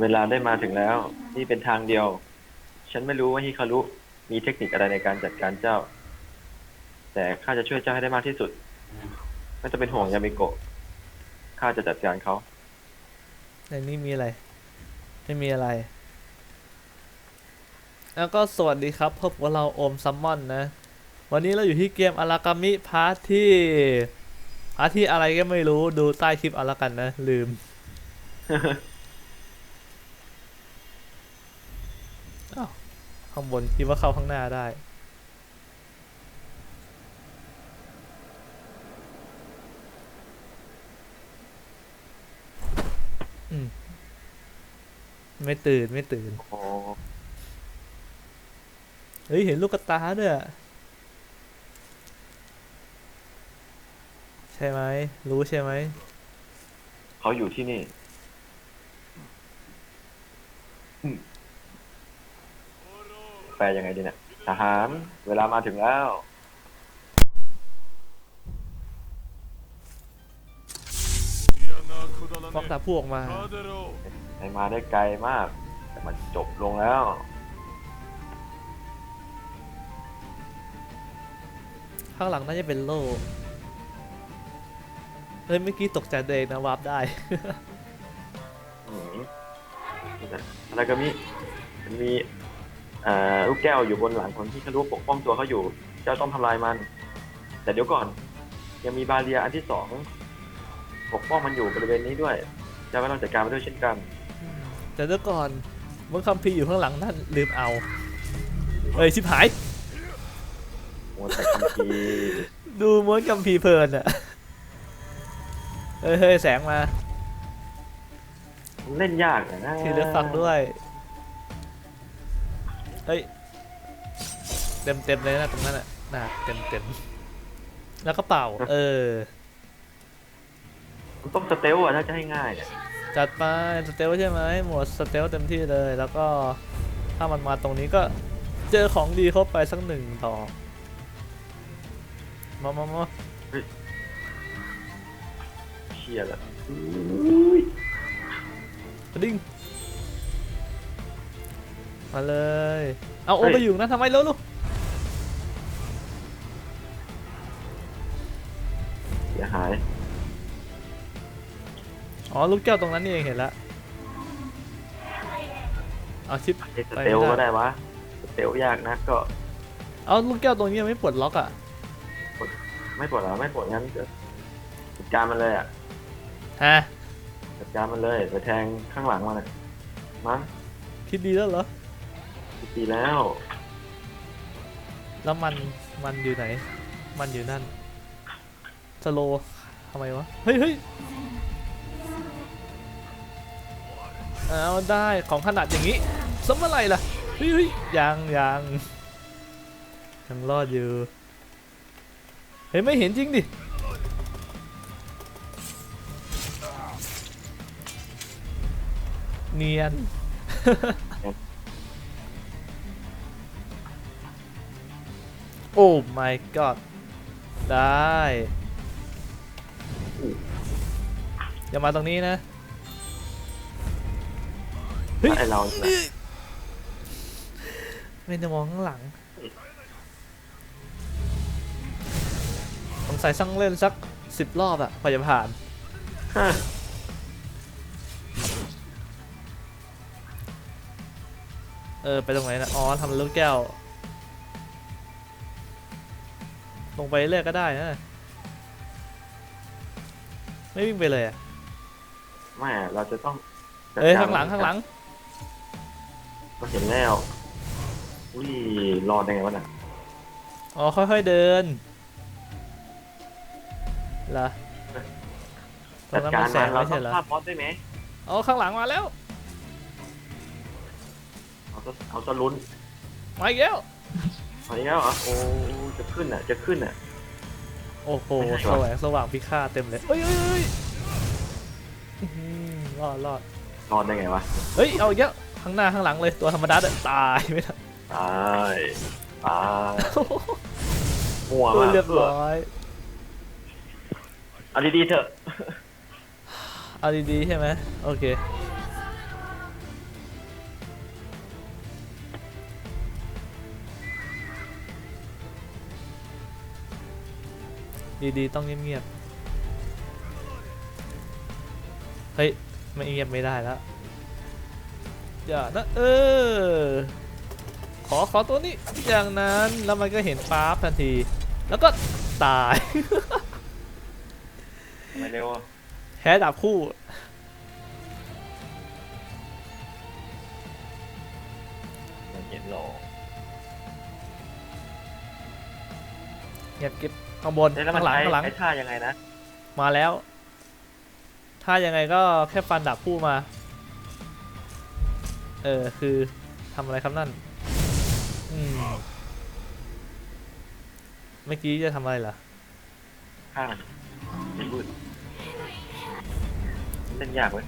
เวลาได้มาถึงแล้ว นี่เป็นทางเดียว ฉันไม่รู้ว่าฮิคารุมีเทคนิคอะไรในการจัดการเจ้า แต่ข้าจะช่วยเจ้าให้ได้มากที่สุด ไม่ต้องเป็นห่วงยามิโกะข้าจะจัดการเขาในนี้มีอะไร ไม่มีอะไร แล้วก็สวัสดีครับพบกับเราโอมซัมมอนนะ วันนี้เราอยู่ที่เกมอารากามิพาร์ทที่พาร์ทที่อะไรก็ไม่รู้ดูใต้คลิปเอาละกันนะ ลืม อ้าว ข้างบนคิดว่าเข้าข้างหน้าได้ อืม ไม่ตื่นไม่ตื่นโอ้เฮ้ย เห็นลูกกระตาด้วยอะใช่ไหม รู้ใช่ไหม เขาอยู่ที่นี่ อืม แปลยังไงดีเนี่ยทหาร เวลามาถึงแล้ว ฟอกตาพูออกมา ไอมาได้ไกลมาก แต่มันจบลงแล้ว ข้างหลังน่าจะเป็นโล่เฮ้ยเมื่อกี้ตกใจตัวเองนะวาร์ปได้ อืมนี่นะอะไรก็มีมันมีเอ่อ ลูกแก้วอยู่บนหลังคนที่เขารู้ปกป้องตัวเขาอยู่ เจ้าต้องทำลายมัน แต่เดี๋ยวก่อน ยังมีบาเรียอันที่สองปกป้องมันอยู่บริเวณนี้ด้วย เจ้าก็ต้องจัดการมันด้วยเช่นกัน แต่เดี๋ยวก่อนมันคัมภีร์อยู่ข้างหลังนั่นลืมเอา เอ้ยชิบหายโอ้แต่คำพีร์ดูม้วนคัมภีร์เพลินอะเฮ้ยเฮ้ยแสงมา เล่นยากอะนะทีเลือกฟังด้วย เฮ้ย เต็มเต็มเลยนะตรงนั้นอะน่ะเต็มเต็มแล้วก็เป่า เออมันต้องสเตลอะถ้าจะให้ง่ายเนี่ยจัดไปสเตลใช่ไหมหมวดสเตลเต็มที่เลย แล้วก็ถ้ามันมาตรงนี้ก็เจอของดีเข้าไปสักหนึ่งต่อมามามาเชียร์ละกระดิ่ง มาเลย เอาโอไปอยู่นะทำไมแล้วลูกเสียหาย อ๋อลูกแก้วตรงนั้นนี่เองเห็นแล้วเอาชิปไอ้สเตลก็ได้วะสเตลยากนะก็ เอาลูกแก้วตรงนี้ยังไม่ปลดล็อกอะ ไม่ปวดหรอไม่ปวดงั้นก็จัดการมันเลยอะฮะจัดการมันเลยไปแทงข้างหลังมันอะมั้งคิดดีแล้วเหรอ ดีแล้ว แล้วมันมันอยู่ไหน มันอยู่นั่นสโลทำไมวะ เฮ้ยเฮ้ยเอาได้ของขนาดอย่างนี้สมอะไรล่ะเฮ้ยเฮ้ยยังยังยังรอดอยู่เห็นไม่เห็นจริงดิเนียน โอ้ my god ได้อย่ามาตรงนี้นะ เฮ้ย ไอเราเนี่ยไม่ได้มองข้างหลัง สงสัยสั่งเล่นสักสิบรอบอะกว่าจะผ่าน ฮะเออ ไปตรงไหนนะ อ๋อทำลูกแก้ว ลงไปเรื่อยก็ได้นะไม่วิ่งไปเลยอะไม่เราจะต้องจัดเอ้ยกรข้างหลังข้างหลังก็เห็นแล้วอุ้ยรอดได้ไงวะน่ะอ๋อค่อยๆเดินเหรอตรจังดนั้นกามัรนแสมังนเราไม่ต้อใช่งเหรอฆ่าบอสได้ไหมอ๋อข้างหลังมาแล้วเอาซะเอาซะลุ้นมาอีกแล้ว เอาอีกแล้วเหรอโอ้จะขึ้นอะ จะขึ้นอะ โอ้โหไม่ใช่สวะว่างสว่างพิฆาตเต็มเลยเฮ้ยเฮ้ยเฮ้ยอื้อหือรอดรอดรอดได้ไงวะเฮ้ยเอาอีกแล้วข้างหน้าข้างหลังเลยตัวธรรมดาเด้อตายไม่ทันตายตายมั่วตัวมากเรียบร้อยเอาดีๆเถอะเอาดีๆใช่ไหมโอเค ดีๆ ต้องเงียบๆ เฮ้ย ไม่เงียบไม่ได้แล้ว อย่านะ เออ ขอขอตัวนี้ อย่างนั้นแล้วมันก็เห็นปั๊บทันที แล้วก็ตายทำไมเร็วอะแพ้ดาบคู่ มันเห็นหรอ เงียบเก็บ ข้างบนเอ๊ะแล้วมัข้านงหลังใช้ข้างหลัง ใช้ท่ายังไงนะ มาแล้ว ถ้ายังไงก็แค่ฟันดาบคู่มา เออ คือทำอะไรครับนั่น อืม เมื่อกี้จะทำอะไรเหรอข้างไม่พูดเล่นยากเว้ย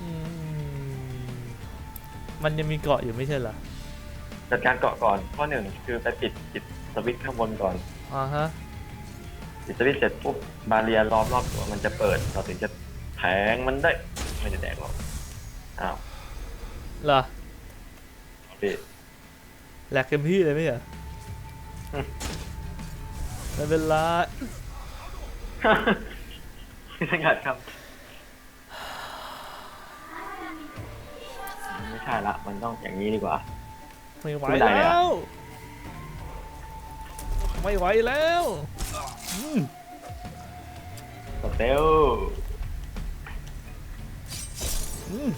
อืม มันยังมีเกาะอยู่ไม่ใช่เหรอ จัดการเกาะก่อนข้อหนึ่งคือไปปิดปิดสวิตช์ข้างบนก่อนอ่าฮะปิดสวิตช์เสร็จปุ๊บบาเรียล้อมรอบตัวมันจะเปิด เราถึงจะแทงมันได้ไม่ได้แดกหรอกอ้าวเหรอปิดแหลกเต็มที่เลยไหมเหรออืมไม่เป็นไรไม่ใช่ขาดคำไม่ใช่ละมันต้องอย่างนี้ดีกว่า ไม่ไหวไม่ได้เลยแล้อะวไม่ไหวแล้วอืมสเตลอืม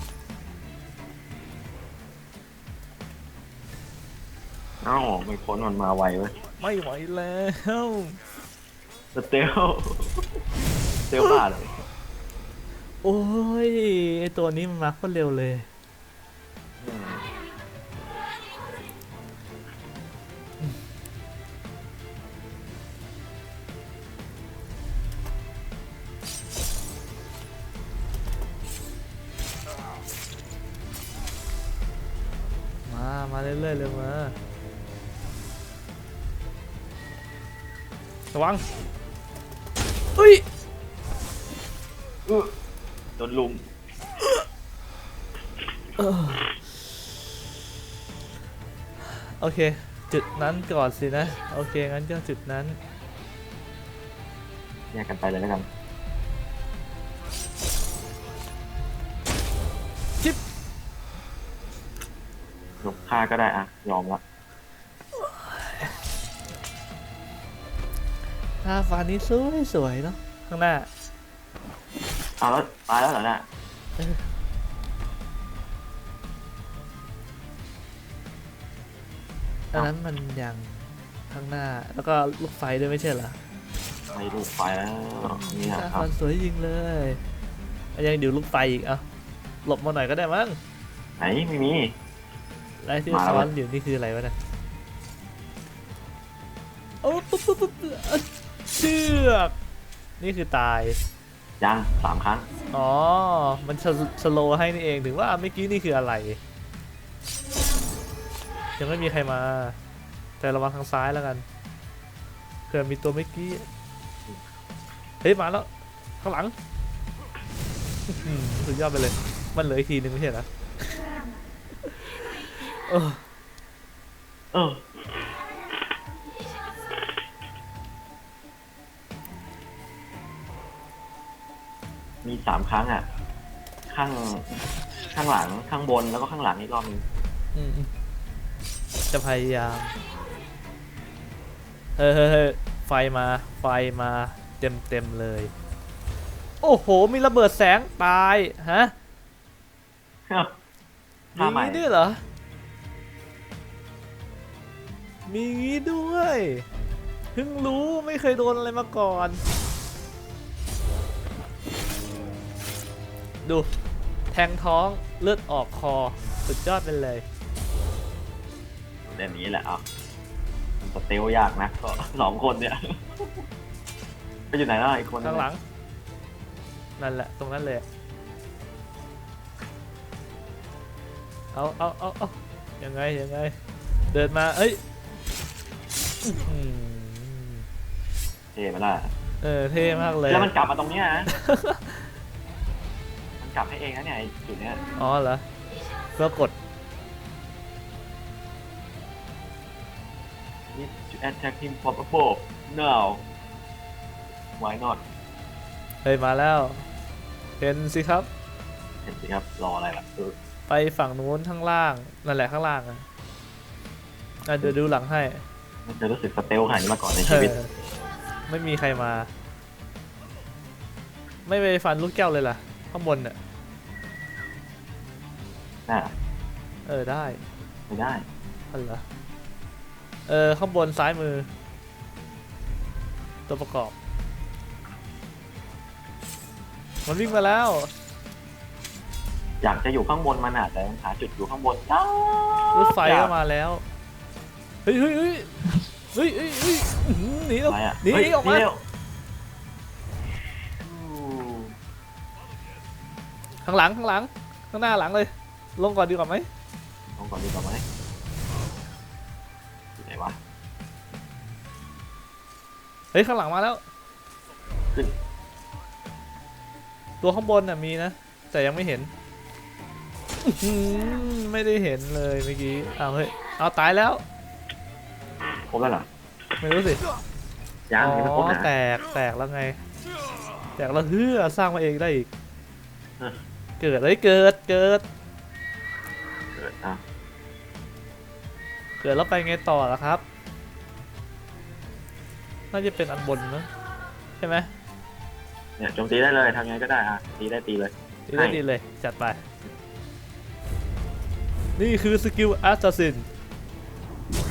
เอ้าไม่พ้นมันมาไวเว้ยไม่ไหวแล้วสเตลสเตลบ้าเลยโอ้ยไอตัวนี้มันมาโคตรเร็วเลย เรื่อยๆเลยมาระวังอุ้ยอื้อโดนลุมโอเค จุดนั้นก่อนสินะ โอเค งั้นก็จุดนั้น แยกกันไปเลยแล้วกัน ยกค่าก็ได้อะยอมละหน้าฟ้านี้สวยสวยๆเนาะข้างหน้าเอาแล้วตายแล้วเหรอเนี่ยอันนั้นมันยังข้างหน้าแล้วก็ลูกไฟด้วยไม่ใช่เหรอไปลูกไฟแล้วนี่หนะน้าครัฟับนสวยจริงเลยยังเดี๋ยวลูกไฟอีกเอะหลบมาหน่อยก็ได้มั้งไหนไม่มีอะไรที่มา แล้วซ้อนอยู่นี่คืออะไรวะเนี่ยโอ้ปุ๊บปุ๊บปุ๊บปุ๊บเอ้ยเชือกนี่คือตายยังสามครั้ง อ๋อ มันสสโลว์ให้นี่เองถึงว่าเมื่อกี้นี่คืออะไร ยังไม่มีใครมา แต่ระวังทางซ้ายแล้วกันเผื่อมีตัวเมื่อกี้ เฮ้ย มาแล้ว ข้างหลังอื้อหือสุดยอดไปเลย มันเหลืออีกทีหนึ่งไม่ใช่เหรอ เออ เออ มีสามครั้งอะ ข้าง ข้างหลัง ข้างบน แล้วก็ข้างหลังอีกรอบหนึงอืมจะพยายาม เฮ้ยเฮ้ยเฮ้ยไฟมา ไฟมาเต็มเต็มๆเลย โอ้โห มีระเบิดแสงตาย ฮะมีท่าใหม่งี้ด้วยเหรอ มีงี้ด้วยเพิ่งรู้ไม่เคยโดนอะไรมาก่อน ดู แทงท้องเลือดออกคอ สุดยอดไปเลยแบบนี้แหละอะมันสเตลยากนะก็สองคนเนี่ยไปอยู่ไหนแล้วอีกคนข้างหลัง นั่นแหละตรงนั้นเลย เอาเอาเอาเอายังไงยังไง เดินมา เอ้ย อื้อหือเท่มาละเออเท่มากเลยแล้วมันกลับมาตรงเนี้ยนะ มันกลับให้เองนะเนี่ยไอ้จุดเนี้ยอ๋อเหรอเพื่อกด attack him from above now why not เฮ้ยมาแล้ว เห็นสิครับ เห็นสิครับรออะไรล่ะเออไปฝั่งนู้นข้างล่างนั่นแหละข้างล่างอะอะเดี๋ยวดูหลังให้ ไม่เคยรู้สึกสเตลขนาดนี้มาก่อนในเอชีวิตอไม่มีใครมา ไม่ไปฟันลูกแก้วเลยล่ะ ข้างบนเนี่ยน่าเออได้ไม่ได้ อันเหรอเออข้างบนซ้ายมือ ตัวประกอบ มันวิ่งมาแล้ว อยากจะอยู่ข้างบนมันอะแต่ยังหาจุดอยู่ข้างบนจ้ารถไฟก็มาแล้ว เฮ้ยเฮ้ยเฮ้ยเฮ้ยเฮ้ยเฮ้ยอื้อหือหนีแล้วอะไรอะหนีเฮ้ยออกมาเร็วอู้ข้างหลังข้างหลัง ข้างหน้าหลังเลย ลงก่อนดีกว่าไหมลองก่อนดีกว่าไหมอยู่ไหนวะ เฮ้ยข้างหลังมาแล้วขึ้น ตัวข้างบนน่ะมีนะ แต่ยังไม่เห็นอื้อหือไม่ได้เห็นเลยเมื่อกี้อ้าวเฮ้ยเอาตายแล้ว ครบแล้วเหรอไม่รู้สิยังยังไม่ครบอ๋อนะแตกแตกแล้วไง แตกแล้วเฮือสร้างมาเองได้อีกฮะเกิดเลยเกิดเกิด เกิดอะเกิดแล้วไปไงต่อล่ะครับ น่าจะเป็นอันบนนะใช่ไหมเนี่ยโจมตีได้เลยทำยังไงก็ได้อะตีได้ตีเลยดีเลยใช่ดีเลยจัดไป นี่คือสกิลแอสซัสซิน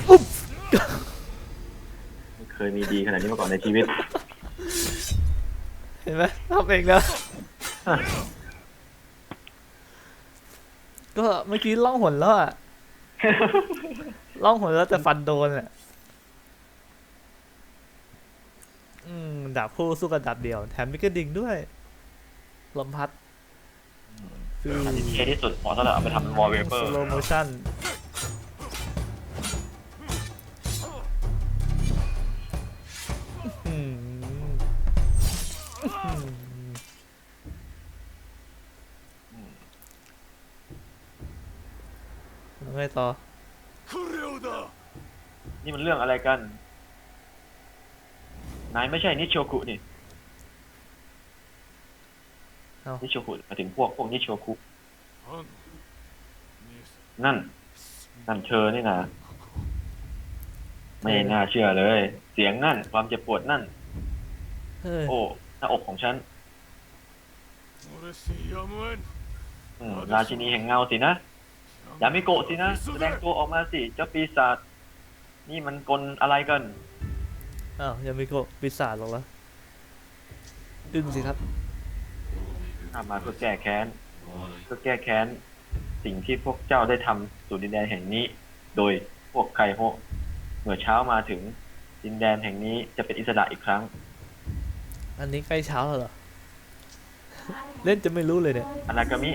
ไม่ เคยมีดีขนาดนี้มาก่อนในชีวิต เห็นไหมทำเองแล้วฮะก็เมื่อกี้ล่องหนแล้วอะล่องหนแล้วแต่ฟันโดนอะอืมดาบคู่สู้กับดาบเดียว แถมมีกระดิ่งด้วยลมพัดฟิวอันที่เท่ที่สุดเหมาะสำหรับเอาไปทำเป็นวอลเปเปอสร์โลโมชั่น แล้วไงต่อ นี่มันเรื่องอะไรกัน นายไม่ใช่นิโชคุนี่นิ นิโชคุมาถึงพวกพวกนิโชคุนั่น นั่นเธอนี่นะไม่น่าเชื่อเลย เสียงนั่น ความเจ็บปวดนั่นโอ้ หน้าอกของฉันอืราชินีแห่งเงาสินะอย่ามิโกะสินะแสดงตัวออกมาสิเจ้าปีศาจนี่มันกลอะไรกันอ้าวยังมิโกะปีศาจหรอกละดึงสิครับ ข้ามาเพื่อแก้แค้นเพื่อแก้แค้น สิ่งที่พวกเจ้าได้ทำสู่ดินแดนแห่งนี้ โดยพวกใครโฮะเมื่อเช้ามาถึงดินแดนแห่งนี้จะเป็นอิสระอีกครั้ง อันนี้ใกล้เช้าแล้วเหรอ เล่นจะไม่รู้เลยเนี่ย อานากามิ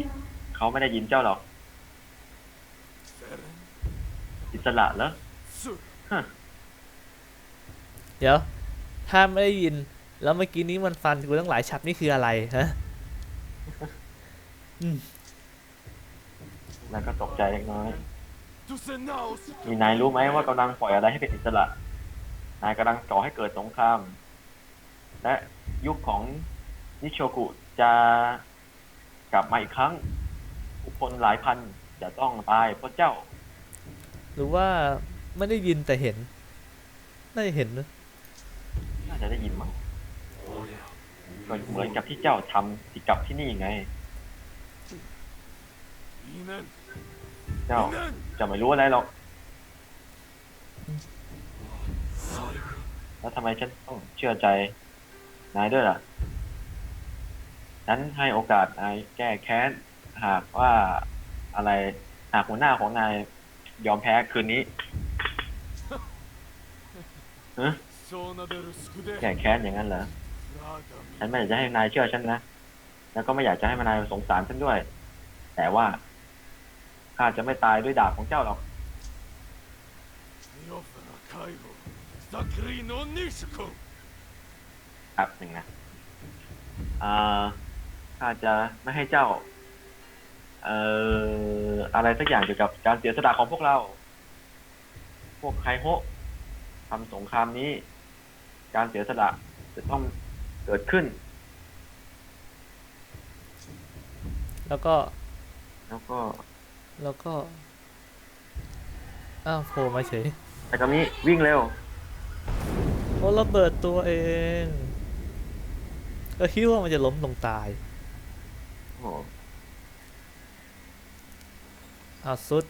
เขาไม่ได้ยินเจ้าหรอก อิสระเหรอเดี๋ยว ถ้าไม่ได้ยิน แล้วเมื่อกี้นี้มันฟันกูตั้งหลายชับนี่คืออะไรฮะอืมแล้วก็ตกใจเล็กน้อย มีนายรู้ไหมว่ากำลังปล่อยอะไรให้เป็นอิสระ นายกำลังก่อให้เกิดสงคราม และ ยุคของนิโชกุจะกลับมาอีกครั้งอุปคนหลายพันจะต้องตายเพราะเจ้า หรือว่าไม่ได้ยินแต่เห็น น่าจะเห็นนะน่าจะได้ยินมั้งก็เหมือนกับที่เจ้าทำที่กลับที่นี่ไง เจ้าจะไม่รู้อะไรหรอก แล้วทำไมฉันต้องเชื่อใจ นายด้วยล่ะฉันให้โอกาสนายแก้แค้น หากว่าอะไร หากหัวหน้าของนายยอมแพ้คืนนี้ฮะแก้แค้นอย่างนั้นเหรอ ฉันไม่อยากจะให้นายเชื่อฉันนะ แล้วก็ไม่อยากจะให้มานายสงสารฉันด้วย แต่ว่าข้าจะไม่ตายด้วยดาบของเจ้าหรอก ครับหนึ่งนะอ่าข้าจะไม่ให้เจ้า เอ่ออะไรสักอย่างเกี่ยวกับการเสียสละของพวกเรา พวกไคโฮะทำสงครามนี้ การเสียสละจะต้องเกิดขึ้น แล้วก็แล้วก็แล้วก็อ้าวโผล่มาเฉยอากามิวิ่งเร็วโอ้ระเบิดตัวเอง ก็คิดว่ามันจะล้มลงตายโอ้โหอ้าวสุด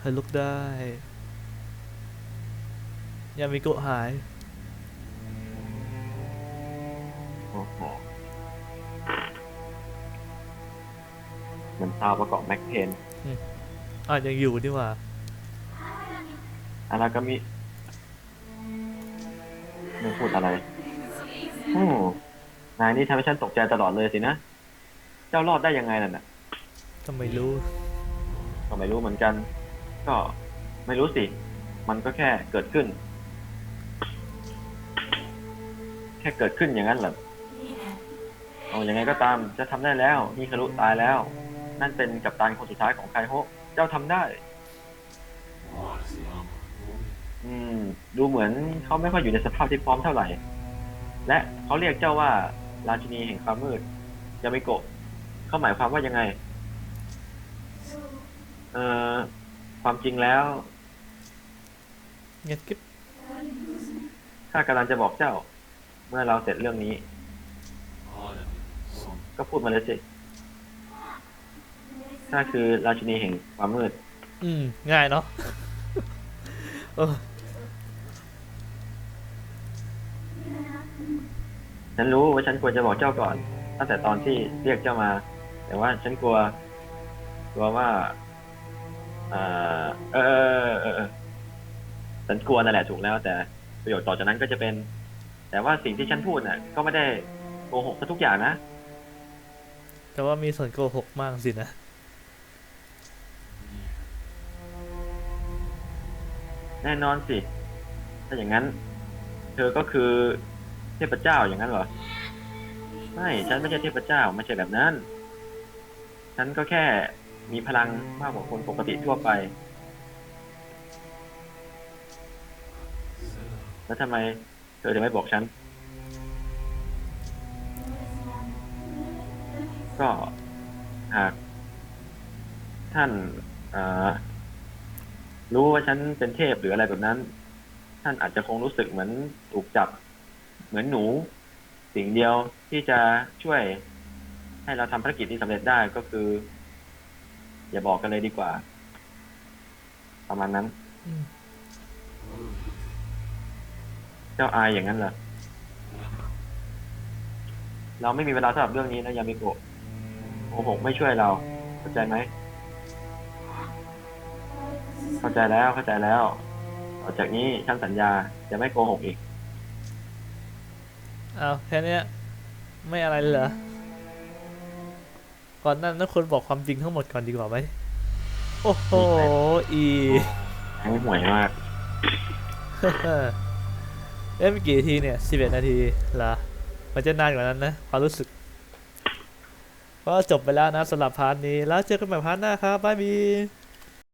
ให้ลุกได้ยามิโกะหาย โอ้โหเหมือนซาวประกอบแม็กเพนอ่ะยังอยู่ดีกว่าอารากามิไม่พูดอะไรโอ้นายนี่ทำให้ฉันตกใจตลอดเลยสินะ เจ้ารอดได้ยังไงล่ะน่ะก็ไม่รู้ก็ไม่รู้เหมือนกัน ก็ไม่รู้สิ มันก็แค่เกิดขึ้น แค่เกิดขึ้นอย่างนั้นเหรอเอายังไงก็ตาม จะทำได้แล้วฮิคารุตายแล้ว นั่นเป็นกัปตันคนสุดท้ายของไคโฮะ เจ้าทำได้ อืม ดูเหมือนเขาไม่ค่อยอยู่ในสภาพที่พร้อมเท่าไหร่ และเขาเรียกเจ้าว่า ราชินีแห่งความมืดยามิโกะเขาหมายความว่ายังไง เอ่อ ความจริงแล้ว เงียบกิ๊บข้ากำลังจะบอกเจ้า เมื่อเราเสร็จเรื่องนี้ ก็พูดมาเลยสิ ข้าคือราชินีแห่งความมืด อืม ง่ายเนาะ เออ ฉันรู้ว่าฉันควรจะบอกเจ้าก่อน ตั้งแต่ตอนที่เรียกเจ้ามา แต่ว่าฉันกลัว กลัวว่าเออเออเออเออเออฉันกลัวนั่นแหละถูกแล้ว แต่ประโยชน์ต่อจากนั้นก็จะเป็น แต่ว่าสิ่งที่ฉันพูดน่ะ ก็ไม่ได้โกหกซะทุกอย่างนะ แต่ว่ามีส่วนโกหกมากสินะ แน่นอนสิ ถ้าอย่างนั้น เธอก็คือเทพเจ้าอย่างนั้นเหรอ ไม่ ฉันไม่ใช่เทพเจ้าไม่ใช่แบบนั้น ฉันก็แค่มีพลังมากกว่าคนปกติทั่วไป แล้วทำไมเธอถึงไม่บอกฉัน ก็หากท่าน เอ่อ รู้ว่าฉันเป็นเทพหรืออะไรแบบนั้น ท่านอาจจะคงรู้สึกเหมือนถูกจับ เหมือนหนู สิ่งเดียวที่จะช่วย ให้เราทำภารกิจนี้สำเร็จได้ก็คือ อย่าบอกกันเลยดีกว่า ประมาณนั้น เจ้าอายอย่างนั้นเหรอเราไม่มีเวลาสำหรับเรื่องนี้นะยามิโกะโกหกไม่ช่วยเราเข้าใจไหม เข้าใจแล้วเข้าใจแล้วต่อจากนี้ฉันสัญญาจะไม่โกหกอีกอ้าวแค่เนี้ยไม่อะไรเลยเหรอ ก่อนหนั้นนั้นควรบอกความจริงทั้งหมดก่อนดีกว่าไหม โอ้โห อีทั้งห่วยมาก เอ๊ะเมื่อกี่นาทีเนี่ยสิบเอ็ดนาทีเหรอ มันจะนานกว่านั้นนะความรู้สึก ก็จบไปแล้วนะสำหรับพาร์ทนี้ แล้วเจอกันใหม่พาร์ทหน้าครับบายบี